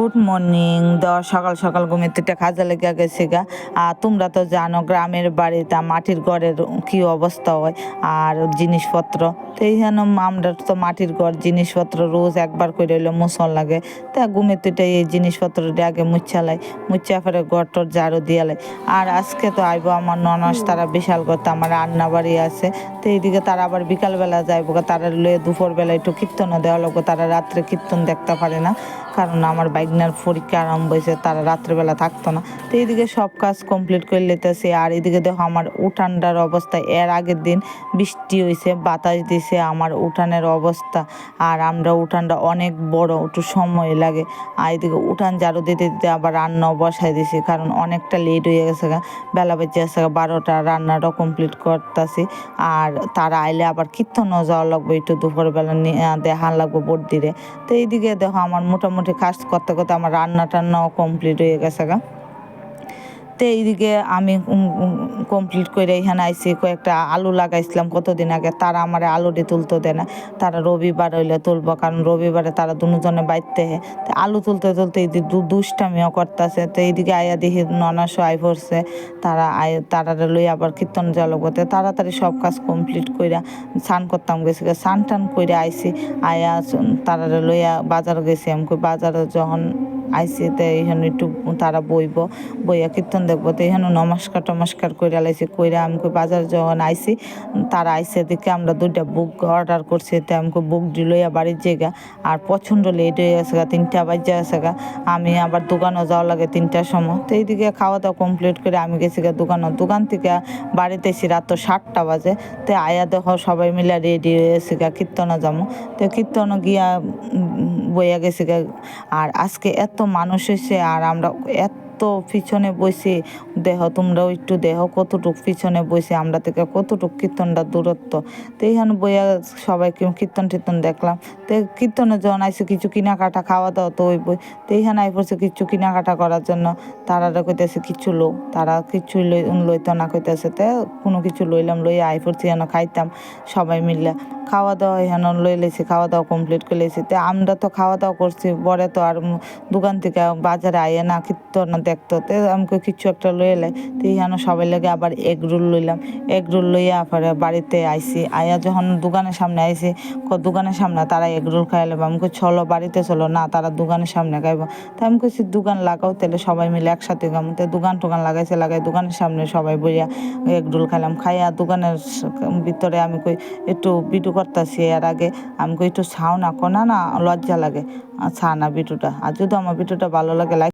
Good morning. দেওয়া সকাল সকাল ঘুমের থেকে কাজে লেগে গেছে গা। আর তোমরা তো জানো, গ্রামের বাড়িতে মাটির ঘরের কি অবস্থা হয়। আর জিনিসপত্র, তো এই এইখানে আমরা তো মাটির ঘর, জিনিসপত্র রোজ একবার করে হইলে মুসল লাগে। তা ঘুমের থেকে এই জিনিসপত্র আগে মুচ্ছালাই মুচ্ছা ফেরে ঘর টর ঝাড়ু দিয়ালাই আর আজকে তো আইব আমার ননস, তারা বিশাল করতে আমার রান্না বাড়ি আছে। তো এইদিকে তারা আবার বিকালবেলা যাইবো তারা লয়ে দুপুরবেলা একটু কীর্তনও দেওয়া লাগবো, তারা রাত্রে কীর্তন দেখতে পারে না। কারণ আমার বাইকনার পরীক্ষা আরম্ভ হয়েছে, তারা রাত্রেবেলা থাকতো না। তো এইদিকে সব কাজ কমপ্লিট করে লেতেছে আর এদিকে দেখো আমার উঠানটার অবস্থা, এর আগের দিন বৃষ্টি হয়েছে বাতাস দিছে, আমার উঠানের অবস্থা, আর আমরা উঠানটা অনেক বড়, একটু সময় লাগে। আর এদিকে উঠান ঝাড়ু দিতে দিতে আবার রান্নাও বসাই দিছি, কারণ অনেকটা লেট হয়ে গেছে। বেলা গেছে গা বারোটা, রান্নাটা কমপ্লিট করতেছি। আর তারা আইলে আবার কীর্তনও যাওয়া লাগবে, একটু দুপুরবেলা নিয়ে দেখান লাগবো বোট দিলে তো এইদিকে দেখো আমার মোটামুটি কাজ করতে করতে আমার রান্না টান্নাও কমপ্লিট হয়ে গেছে গা। তো এইদিকে আমি কমপ্লিট করে এখানে আইসি কয়েকটা আলু লাগাইছিলাম কতদিন আগে, তারা আমার আলুটি তুলতে দেয় না। তারা রবিবার হইলে তুলবো, কারণ রবিবারে তারা দুজনে বাইতে হে। আলু তুলতে তুলতে এই দুষ্টামিও করতেছে, তো এইদিকে আয়া দেখি ননাশো আই পড়ছে। তারা আয় তারা লই আবার কীর্তন জল করতে তাড়াতাড়ি সব কাজ কমপ্লিট কইরা স্নান করতাম, গেছি। স্নান টান কইরা আইসি আয়া তারা লইয়া বাজার গেছি আমি বাজারে যখন আইসি তো এইখানে একটু তারা বইব, বইয়া কীর্তন দেখব। তো এখানে নমস্কার টমস্কার কইরা লাইছি, কইরা আমি বাজার যখন আইসি, তারা আইসে দেখে আমরা দুইটা বুক অর্ডার করছি, তো আমি বুক লইয়া বাড়ির জায়গা। আর প্রচণ্ড লেট হয়ে গেছে গা, তিনটা বাজে আছে গা। আমি আবার দোকানও যাওয়া লাগে তিনটার সময়। তো এইদিকে খাওয়া দাওয়া কমপ্লিট করে আমি গেছি গা দোকানও। দোকান থেকে বাড়িতে এসে রাত তো সাতটা বাজে। তো আয়া দেখো সবাই মিলে রেডি হয়ে এসে গা কীর্তনে যাব। তো কীর্তনও গিয়া বইয়া গেছি গা। আর আজকে এত মানুষ হয়েছে আর আমরা এত পিছনে বসে, দেহ তোমরাও একটু দেহ কতটুক পিছনে বসে, আমরা থেকে কতটুক কীর্তনটা দূরত্ব। তো এইখানে বইয়া সবাই কীর্তন টীর্তন দেখলাম। তো কীর্তনের যখন আইসে কিছু কেনাকাটা খাওয়া দাওয়া তো ওই বই। তো এইখানে আই পড়ছে কিছু কেনাকাটা করার জন্য তারা কইতেছে কিছু লো তারা কিছু লই লইতো না কইতেছে। তো কোনো কিছু লইলাম, লইয়া আই পড়ছি যেন খাইতাম সবাই মিললে। খাওয়া দাওয়া এখানে লই লেছি খাওয়া দাওয়া কমপ্লিট করে লেছি তো আমরা তো খাওয়া দাওয়া করছি, পরে তো আর দোকান থেকে বাজারে আইয়ে না, কীর্তন দেখতো। তো আমাকে কিছু একটা লইয়ে লাই তো এখানে সবাই লেগে আবার এগ রোল লইলাম। এগ রোল লইয়া পরে বাড়িতে আইসি আইয়া যখন দোকানের সামনে আইসি দোকানের সামনে তারা এগ রোল খাইলে আমি কই, চলো বাড়িতে চলো। না, তারা দোকানের সামনে খাইব। তো আমি কইছি, দোকান লাগাও তাহলে সবাই মিলে একসাথে গাম তো দোকান টোকান লাগাইছে লাগাই দোকানের সামনে সবাই বইয়া এগ রোল খাইলাম। খাইয়া দোকানের ভিতরে আমি কই, একটু বিটু করতেছি। এর আগে আমি কই, একটু ছাও না, কোনা না, লজ্জা লাগে। ছা না বিটুটা। আর যদি আমার বিটুটা ভালো লাগে